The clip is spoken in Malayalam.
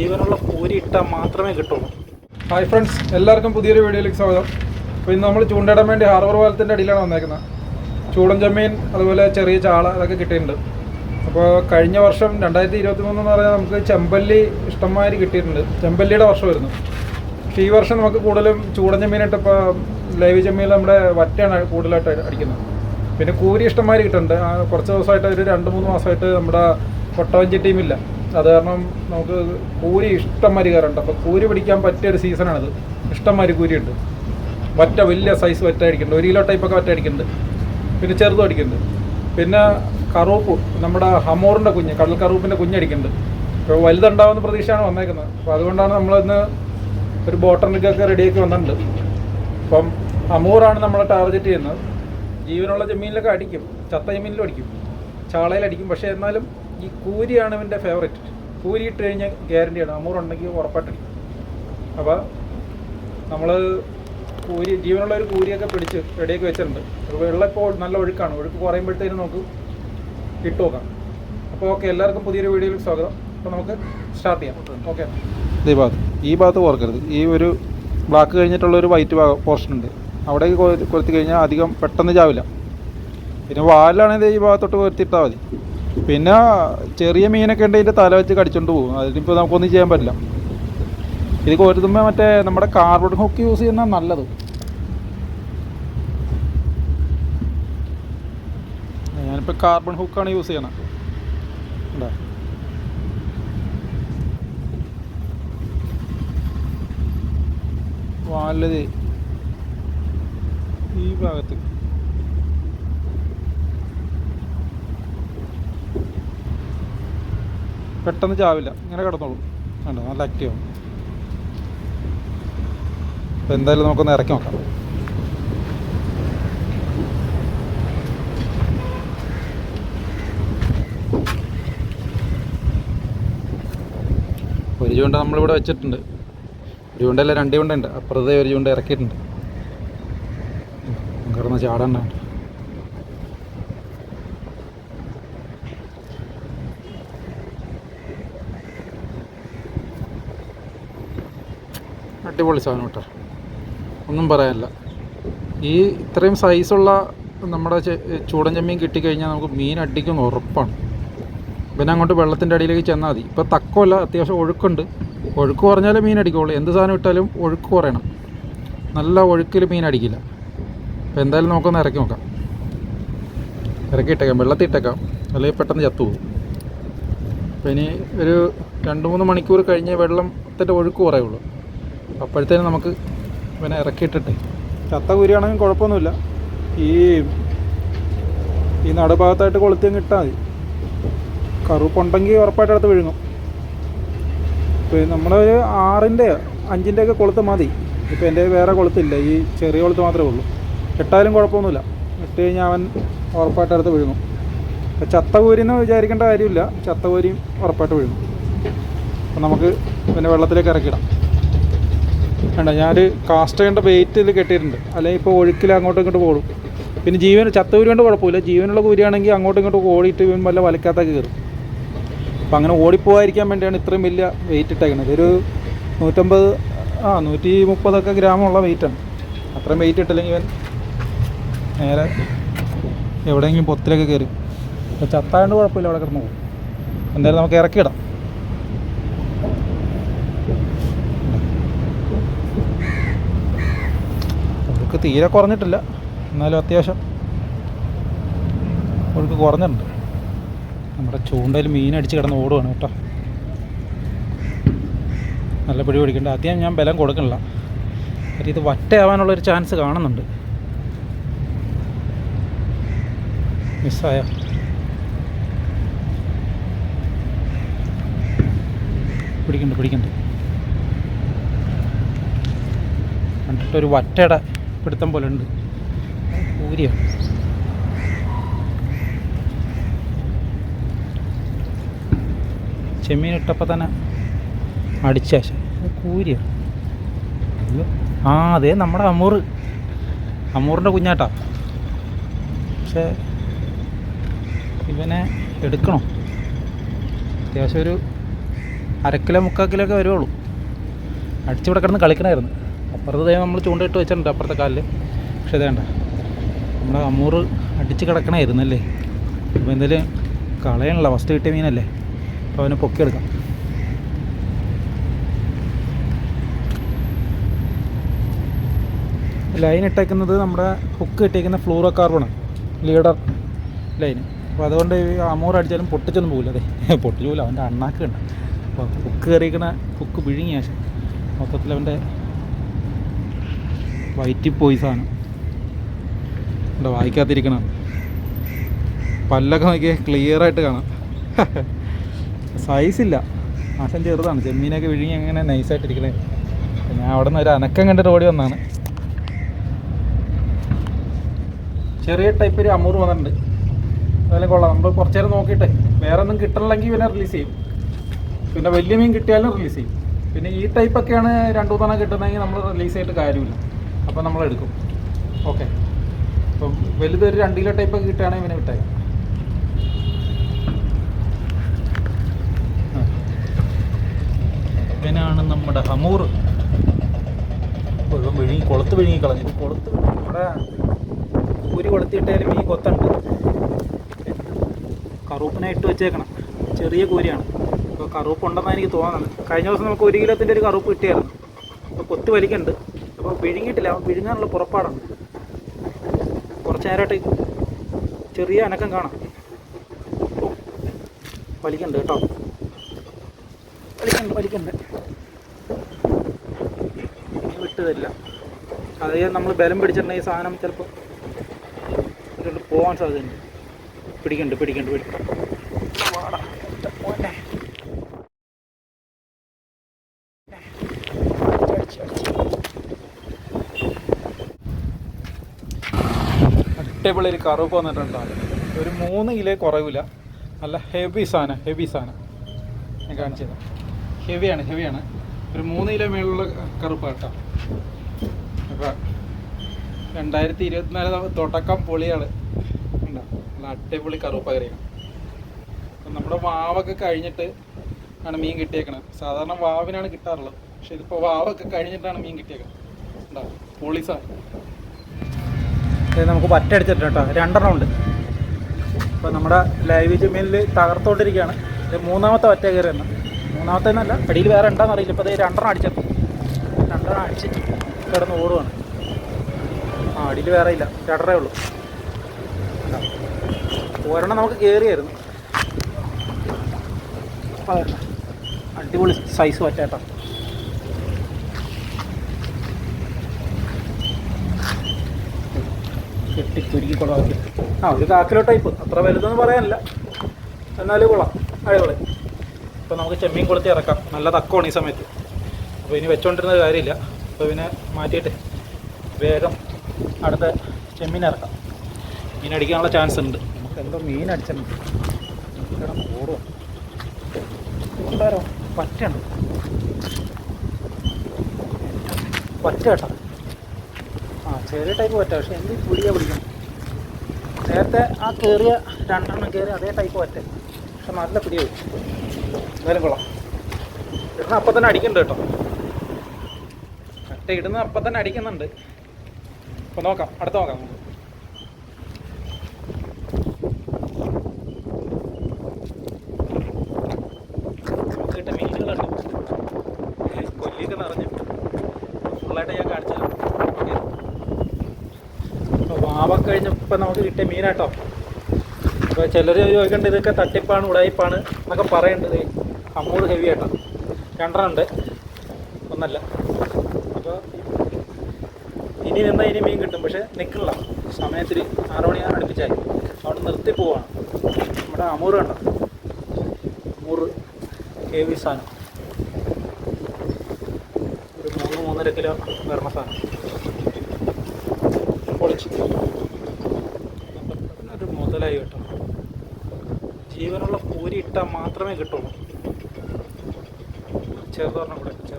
ജീവനുള്ള പൂരി ഇട്ടാൽ മാത്രമേ കിട്ടുള്ളൂ. ഹായ് ഫ്രണ്ട്സ് എല്ലാവർക്കും പുതിയൊരു വീഡിയോയിലേക്ക് സ്വാഗതം. അപ്പോൾ ഇന്ന് നമ്മൾ ചൂണ്ടയിടാൻ വേണ്ടി ഹാർബർ പാലത്തിന്റെ അടിയിലാണ് വന്നേക്കുന്നത് ചൂടൻ ചെമ്മീൻ അതുപോലെ ചെറിയ ചാള അതൊക്കെ കിട്ടിയിട്ടുണ്ട്. അപ്പോൾ കഴിഞ്ഞ വർഷം രണ്ടായിരത്തി ഇരുപത്തി മൂന്ന് എന്ന് പറഞ്ഞാൽ നമുക്ക് ചെമ്പല്ലി ഇഷ്ടംമാതിരി കിട്ടിയിട്ടുണ്ട്. ചെമ്പല്ലിയുടെ വർഷമായിരുന്നു പക്ഷേ ഈ വർഷം നമുക്ക് കൂടുതലും ചൂടൻ ചെമ്മീനായിട്ട് ഇപ്പോൾ ലൈവ് ചെമ്മീൻ നമ്മുടെ വറ്റയാണ് കൂടുതലായിട്ട് അടിക്കുന്നത്. പിന്നെ കൂരി ഇഷ്ടംമാതിരി കിട്ടുന്നുണ്ട്. കുറച്ച് ദിവസമായിട്ട് ഒരു രണ്ട് മൂന്ന് മാസമായിട്ട് നമ്മുടെ കൊട്ടവഞ്ചി ടീമില്ല. അത് കാരണം നമുക്ക് കൂരി ഇഷ്ടം മാതിരി കയറുണ്ട്. അപ്പോൾ കൂരി പിടിക്കാൻ പറ്റിയ ഒരു സീസണാണിത്. ഇഷ്ടം ഇഷ്ടംമാതിരി കൂരിയുണ്ട്. വറ്റ വലിയ സൈസ് വറ്റ അടിക്കുന്നുണ്ട്. ഒരു കിലോ ടൈപ്പൊക്കെ വറ്റ അടിക്കുന്നുണ്ട്. പിന്നെ ചെറുതും അടിക്കുന്നുണ്ട്. പിന്നെ കറൂപ്പ് നമ്മുടെ ഹമോറിന്റെ കുഞ്ഞ് കടൽ കറൂപ്പിന്റെ കുഞ്ഞടിക്കുന്നുണ്ട് ഇപ്പോൾ വലുതുണ്ടാവുന്ന പ്രതീക്ഷയാണ് വന്നേക്കുന്നത്. അപ്പോൾ അതുകൊണ്ടാണ് നമ്മളിന്ന് ഒരു ബോട്ടണിക്കൊക്കെ റെഡിയാക്കി വന്നിട്ടുണ്ട്. അപ്പം അമൂറാണ് നമ്മൾ ടാർഗറ്റ് ചെയ്യുന്നത്. ജീവനുള്ള ജമീനിലൊക്കെ അടിക്കും. ചത്ത ജമീനിലും അടിക്കും. ചാളയിലടിക്കും പക്ഷേ എന്നാലും ഈ കൂരിയാണ് ഇവന്റെ ഫേവറേറ്റ് കൂരി ഇട്ട് കഴിഞ്ഞാൽ ഗ്യാരണ്ടിയാണ് അമൂർ ഉണ്ടെങ്കിൽ ഉറപ്പായിട്ട് അപ്പോൾ നമ്മൾ കൂരി ജീവനുള്ള ഒരു കൂരിയൊക്കെ പിടിച്ച് റെഡിയാക്കി വെച്ചിട്ടുണ്ട്. വെള്ളം ഇപ്പോൾ നല്ല ഒഴുക്കാണ്. ഒഴുക്ക് കുറയുമ്പോഴത്തേനും നമുക്ക് ഇട്ട് നോക്കാം. അപ്പോൾ ഓക്കെ എല്ലാവർക്കും പുതിയൊരു വീഡിയോയിലേക്ക് സ്വാഗതം. അപ്പോൾ നമുക്ക് സ്റ്റാർട്ട് ചെയ്യാം. ഓക്കെ. ഈ ഭാഗത്ത് ഈ ഭാഗത്ത് ഓർക്കരുത്. ഈ ഒരു ബ്ലാക്ക് കഴിഞ്ഞിട്ടുള്ള ഒരു വൈറ്റ് പോർഷൻ ഉണ്ട്. അവിടേക്ക് കൊ- കൊളുത്തി കഴിഞ്ഞാൽ അധികം പെട്ടെന്ന് ചാവില്ല. പിന്നെ വാലിലാണെങ്കിൽ ഈ ഭാഗത്തോട്ട് കൊരുത്തിട്ടാൽ മതി. പിന്നെ ചെറിയ മീനൊക്കെ ഉണ്ട് ഇതിന്റെ തല വെച്ച് കടിച്ചോണ്ട് പോകും. അതിനിപ്പോൾ നമുക്കൊന്നും ചെയ്യാൻ പറ്റില്ല. ഇത് കൊരുത്തുമ്പോൾ മറ്റേ നമ്മുടെ കാർബൺ ഹുക്ക് യൂസ് ചെയ്യുന്ന നല്ലത്. ഞാനിപ്പോൾ കാർബൺ ഹുക്കാണ് യൂസ് ചെയ്യണത് വാലത് ഈ ഭാഗത്ത്. പെട്ടെന്ന് ചാവില്ല. ഇങ്ങനെ കിടന്നോളൂ. വേണ്ട നല്ല ആക്റ്റീവ് അപ്പോൾ എന്തായാലും നമുക്കൊന്ന് ഇറക്കി നോക്കാം. ഒരു ചൂണ്ട നമ്മളിവിടെ വെച്ചിട്ടുണ്ട്. ഒരു ചൂണ്ടല്ല രണ്ട് ചൂണ്ട ഉണ്ട് അപ്പുറത്തെ ഒരു ചൂണ്ട ഇറക്കിയിട്ടുണ്ട്. കിടന്ന് ചാടണ്ട അടിപൊളി സാധനം കേട്ടോ. ഒന്നും പറയാനില്ല. ഈ ഇത്രയും സൈസുള്ള നമ്മുടെ ചൂടൻ ചെമ്മീൻ കിട്ടിക്കഴിഞ്ഞാൽ നമുക്ക് മീൻ അടിക്കുന്ന ഉറപ്പാണ്. പിന്നെ അങ്ങോട്ട് വെള്ളത്തിന്റെ അടിയിലേക്ക് ചെന്നാൽ മതി. ഇപ്പോൾ തക്കമല്ല അത്യാവശ്യം ഒഴുക്കുണ്ട്. ഒഴുക്ക് കുറഞ്ഞാലേ മീൻ അടിക്കുള്ളൂ. എന്ത് സാധനം ഇട്ടാലും ഒഴുക്ക് കുറയണം. നല്ല ഒഴുക്കിൽ മീൻ അടിക്കില്ല. അപ്പോൾ എന്തായാലും നമുക്കൊന്ന് ഇറക്കി നോക്കാം. ഇറക്കി ഇട്ടേക്കാം. വെള്ളത്തിൽ ഇട്ടേക്കാം. അല്ലെങ്കിൽ പെട്ടെന്ന് ചത്തുപോകും അപ്പോൾ ഇനി ഒരു രണ്ട് മൂന്ന് മണിക്കൂർ കഴിഞ്ഞ് വെള്ളത്തിന്റെ ഒഴുക്ക് കുറയുള്ളൂ. അപ്പോഴത്തേനും നമുക്ക് പിന്നെ ഇറക്കിയിട്ടിട്ട്. ചത്ത കുരിയാണെങ്കിൽ കുഴപ്പമൊന്നുമില്ല. ഈ ഈ നടുഭാഗത്തായിട്ട് കൊളുത്തി അങ്ങ് ഇട്ടാൽ മതി. കറുപ്പുണ്ടെങ്കിൽ ഉറപ്പായിട്ട് അടുത്ത് വിഴുങ്ങും. ഇപ്പം നമ്മളൊരു ആറിന്റെ അഞ്ചിന്റെ ഒക്കെ കൊളുത്ത് മതി. ഇപ്പം എന്റെ വേറെ കൊളുത്തില്ല. ഈ ചെറിയ കൊളുത്ത് മാത്രമേ ഉള്ളൂ. ഇട്ടാലും കുഴപ്പമൊന്നുമില്ല. ഇട്ട് കഴിഞ്ഞാൽ അവൻ ഉറപ്പായിട്ട് അടുത്ത് വിഴുങ്ങും. ഇപ്പോൾ ചത്തകൂരി എന്ന് വിചാരിക്കേണ്ട കാര്യമില്ല. ചത്തകൂരിയും ഉറപ്പായിട്ട് വിഴുങ്ങും. അപ്പം നമുക്ക് പിന്നെ വെള്ളത്തിലേക്ക് ഇറക്കിയിടാം. വേണ്ട ഞാനൊരു കാസ്റ്റ് ചെയ്യേണ്ട വെയിറ്റിൽ കെട്ടിയിട്ടുണ്ട്. അല്ലെങ്കിൽ ഇപ്പോൾ ഒഴുക്കിൽ അങ്ങോട്ടും ഇങ്ങോട്ടും ഓടും. പിന്നെ ജീവൻ ചത്തകൂരി കൊണ്ട് കുഴപ്പമില്ല. ജീവനുള്ള കുരിയാണെങ്കിൽ അങ്ങോട്ടും ഇങ്ങോട്ടും ഓടിയിട്ട് ഇവൻ വല്ല വലക്കാത്തൊക്കെ കയറും. അപ്പം അങ്ങനെ ഓടിപ്പോകാതിരിക്കാൻ വേണ്ടിയാണ് ഇത്രയും വലിയ വെയിറ്റ് ഇട്ടേക്കുന്നത് ഇതൊരു നൂറ്റമ്പത് ആ നൂറ്റി മുപ്പതൊക്കെ ഗ്രാമുള്ള വെയിറ്റാണ് അത്രയും വെയിറ്റ് ഇട്ടില്ലെങ്കിൽ ഇവൻ നേരെ എവിടെയെങ്കിലും പൊത്തിലൊക്കെ കയറി. അപ്പോൾ ചത്തായതുകൊണ്ട് കുഴപ്പമില്ല അവിടെ കിടന്നു പോകും. എന്തായാലും നമുക്ക് ഇറക്കിയിടാം. തീരെ കുറഞ്ഞിട്ടില്ല. എന്നാലും അത്യാവശ്യം ഒഴുക്ക് കുറഞ്ഞിട്ടുണ്ട്. നമ്മുടെ ചൂണ്ടയിൽ മീൻ അടിച്ച് കിടന്ന് ഓടുകയാണ് കേട്ടോ. നല്ല പിടി പിടിക്കണ്ട. ആദ്യം ഞാൻ ബലം കൊടുക്കണില്ല. കാര്യം ഇത് വട്ടയാവാനുള്ളൊരു ചാൻസ് കാണുന്നുണ്ട്. മിസ്സായ. പിടിക്കണ്ട് പിടിക്കണ്ട്. കണ്ടിട്ടൊരു വറ്റയുടെ പിടുത്തം പോലെ ഉണ്ട് ഊരിയാണ് ചെമ്മീൻ ഇട്ടപ്പോൾ തന്നെ അടിച്ച കൂരിയ ആ അതെ നമ്മുടെ അമൂറ്. അമൂറിന്റെ കുഞ്ഞാട്ടാ. പക്ഷേ ഇവനെ എടുക്കണോ? അത്യാവശ്യം ഒരു അരക്കിലോ കിലോ മുക്കാൽ കിലോ ഒക്കെ വരുവുള്ളൂ. അടിച്ചിവിടെ കിടന്ന് കളിക്കണമായിരുന്നു അപ്പുറത്ത് നമ്മൾ ചൂണ്ടയിട്ട് വെച്ചിട്ടുണ്ട് അപ്പുറത്തെ കാലിൽ പക്ഷേ ഇതേണ്ട നമ്മുടെ അമ്മൂറ് അടിച്ച് കിടക്കണമായിരുന്നു അല്ലേ അപ്പോൾ എന്തായാലും കളയാനുള്ള ഫസ്റ്റ് കിട്ടിയ മീനല്ലേ? അപ്പോൾ അവനെ പൊക്കിയെടുക്കാം ലൈൻ ഇട്ടേക്കുന്നത് നമ്മുടെ ഹുക്ക് ഇട്ടേക്കുന്ന ഫ്ലൂറോ കാർബണാണ് ലീഡർ ലൈൻ. അപ്പോൾ അതുകൊണ്ട് അമൂർ അടിച്ചാലും പൊട്ടിച്ചൊന്നും പോകില്ല അതെ. പൊട്ടിച്ചു പോകില്ല അവന്റെ അണ്ണാക്ക് ഉണ്ട് അപ്പോൾ ഹുക്ക് കയറിയിരിക്കണ ഹുക്ക് വിഴുങ്ങിയ ശേഷം. മൊത്തത്തിൽ അവന്റെ വയറ്റിൽ പോയി സാധനം. ഇവിടെ വായിക്കാത്തിരിക്കണം പല്ലൊക്കെ നോക്കിയാൽ ക്ലിയർ ആയിട്ട് കാണാം. സൈസ് ഇല്ല. ആശം ചെറുതാണ്. ചെമ്മീനൊക്കെ വിഴുങ്ങി അങ്ങനെ നൈസായിട്ടിരിക്കണേ ഞാൻ അവിടെ നിന്ന് ഒരു അനക്കം കണ്ടിട്ട് ഓടി വന്നാണ് ചെറിയ ടൈപ്പ് ഒരു അമൂർ വന്നിട്ടുണ്ട്. അതുപോലെ കൊള്ളാം. നമ്മൾ കുറച്ച് നേരം നോക്കിയിട്ട് വേറെ ഒന്നും കിട്ടണില്ലെങ്കിൽ പിന്നെ റിലീസ് ചെയ്യും. പിന്നെ വലിയ മീൻ കിട്ടിയാലും റിലീസ് ചെയ്യും. പിന്നെ ഈ ടൈപ്പൊക്കെയാണ് രണ്ടു മൂന്നെണ്ണം കിട്ടുന്നതെങ്കിൽ നമ്മൾ റിലീസ് ചെയ്തിട്ട് കാര്യമില്ല. അപ്പോൾ നമ്മൾ എടുക്കും. ഓക്കെ അപ്പം വലുതൊരു രണ്ട് കിലോ ടൈപ്പൊക്കെ കിട്ടുകയാണെങ്കിൽ ഇവനെ വിട്ടേ ഇവനാണ് നമ്മുടെ ഹമൂർ. വെള്ളം വിഴുങ്ങി കുളത്ത് വിഴുങ്ങി കളഞ്ഞു. കൊളുത്ത് നമ്മുടെ ഊരി കൊളുത്തിയിട്ടാലും മീൻ കൊത്തുണ്ട്. കറുപ്പിനായിട്ട് വെച്ചേക്കണം. ചെറിയ കൂരിയാണ്. അപ്പോൾ കറുപ്പ് ഉണ്ടെന്നാണ് എനിക്ക് തോന്നുന്നത്. കഴിഞ്ഞ ദിവസം നമുക്ക് ഒരു കിലോത്തിന്റെ ഒരു കറുപ്പ് കിട്ടിയായിരുന്നു. അപ്പോൾ കൊത്തി വലിക്കുന്നുണ്ട്. അപ്പോൾ വിഴുങ്ങിയിട്ടില്ല അവൻ വിഴുങ്ങാനുള്ള പുറപ്പാടാണ്. കുറച്ച് നേരമായിട്ട് ചെറിയ അനക്കം കാണാം. ഓ, വലിക്കുന്നുണ്ട് കേട്ടോ. വലിക്കണ്ട് വലിക്കണ്ട്. വിട്ടതല്ല. വിട്ട് തരില്ല അതേ നമ്മൾ ബലം പിടിച്ചിട്ടുണ്ടെങ്കിൽ സാധനം ചിലപ്പോൾ പോകാൻ സാധ്യതയുണ്ട്. പിടിക്കണ്ട് പിടിക്കണ്ട് പിടിക്കണ്ട. മോനെ. ഒരു കറുപ്പ് വന്നിട്ടുണ്ടാവും ഒരു മൂന്ന് കിലോ കുറവില്ല. നല്ല ഹെവി സാധനം ഹെവി സാധനം. ഞാൻ കാണിച്ചു തരാം. ഹെവിയാണ് ഹെവിയാണ് ഒരു മൂന്ന് കിലോ മേളിലുള്ള കറുപ്പ് കേട്ടോ. അപ്പോൾ രണ്ടായിരത്തി ഇരുപത്തിനാല് തുടക്കം പൊളിയാണ്. ഉണ്ടോ നല്ല അടിപൊളി കറുപ്പ് കറിയാണ് അപ്പം നമ്മുടെ വാവൊക്കെ കഴിഞ്ഞിട്ട് ആണ് മീൻ കിട്ടിയേക്കണത്. സാധാരണ വാവിനാണ് കിട്ടാറുള്ളത്. പക്ഷെ ഇതിപ്പോൾ വാവൊക്കെ കഴിഞ്ഞിട്ടാണ് മീൻ കിട്ടിയേക്കുന്നത് ഉണ്ടോ പൊളിസാണ് നമുക്ക് പറ്റടിച്ചിട്ടുണ്ട് കേട്ടോ. രണ്ടെണ്ണം ഉണ്ട്. അപ്പോൾ നമ്മുടെ ലൈവ് ജിമ്മിനിൽ തകർത്തോണ്ടിരിക്കുകയാണ് ഇത് മൂന്നാമത്തെ ഒറ്റ കയറി തന്നെ മൂന്നാമത്തെ എന്നല്ല അടിയിൽ വേറെ ഉണ്ടോയെന്ന് അറിയില്ല. ഇപ്പോൾ ഇത് രണ്ടെണ്ണം അടിച്ചത് രണ്ടെണ്ണം അടിച്ചിട്ട് കിടന്ന് ഓടുവാണ്. ആ അടിയിൽ വേറെ ഇല്ല. രണ്ടരേ ഉള്ളൂ? ഒരെണ്ണം നമുക്ക് കയറിയായിരുന്നു അടിപൊളി സൈസ് പറ്റാട്ടോ കെട്ടി കുരുക്കി കുളമാക്കി ആ ഒരു കാക്കിലോ ടൈപ്പ് അത്ര വലുതെന്ന് പറയാനില്ല. എന്നാലും കൊള്ളാം. അടിപൊളി. ഇപ്പോൾ നമുക്ക് ചെമ്മീൻ കൊളുത്തി ഇറക്കാം. നല്ല തക്കമാണ് ഈ സമയത്ത്. അപ്പോൾ ഇനി വെച്ചുകൊണ്ടിരുന്ന കാര്യമില്ല. അപ്പോൾ പിന്നെ മാറ്റിയിട്ട് വേഗം അടുത്ത ചെമ്മീൻ ഇറക്കാം. മീൻ അടിക്കാനുള്ള ചാൻസ് ഉണ്ട്. നമുക്ക് എന്തോ മീൻ അടിച്ചിട്ടുണ്ട് ഓടുക ഉണ്ടാരോ പറ്റുണ്ട് പറ്റ കേട്ടോ. ചെറിയ ടൈപ്പ് പറ്റ? പക്ഷെ എന്ത് പിടിയാ പിടിക്കണം നേരത്തെ ആ കയറിയ രണ്ടെണ്ണം കയറി അതേ ടൈപ്പ് പറ്റ. പക്ഷെ നല്ല പിടിയാ എന്തായാലും കൊള്ളാം. ഇടുന്ന അപ്പം തന്നെ അടിക്കുന്നുണ്ട് കേട്ടോ. മറ്റേ ഇടുന്ന അപ്പം തന്നെ അടിക്കുന്നുണ്ട്. അപ്പോൾ നോക്കാം. അടുത്ത നോക്കാം. നമുക്ക് കിട്ടിയ മീനുകളുണ്ട് കൊല്ലിയൊക്കെ നിറഞ്ഞു ഫുള്ളായിട്ട് ഞാൻ കാണിച്ചു തരാം ഓക്കെ അപ്പോൾ വാവ കഴിഞ്ഞപ്പോൾ നമുക്ക് കിട്ടിയ മീനാട്ടോ അപ്പോൾ ചിലർ ചോദിക്കേണ്ട ഇതൊക്കെ തട്ടിപ്പാണ് ഉടായിപ്പാണ് എന്നൊക്കെ പറയേണ്ടത്. അമ്മൂട് ഹെവി ആട്ടോ രണ്ടെണ്ണം ഉണ്ട് ഒന്നല്ല. അപ്പോൾ ഇനി നിന്നാൽ ഇനി മീൻ കിട്ടും. പക്ഷേ നിൽക്കില്ല സമയത്തിൽ ആറ് മണി അടുപ്പിച്ചായി. അവിടെ നിർത്തി പോവാണ്. നമ്മുടെ അമൂറ് കണ്ടോ? അമൂറ് ഹെവി സാധനം ഒരു മൂന്ന് മൂന്നര കിലോ വരണ സാധനം പൊളിച്ച്. ഒരു കേട്ടോ. ജീവനുള്ള പൂരി ഇട്ടാൽ മാത്രമേ കിട്ടുള്ളൂ. ചെറുതൊരെണ്ണം കൂടെ ചെറു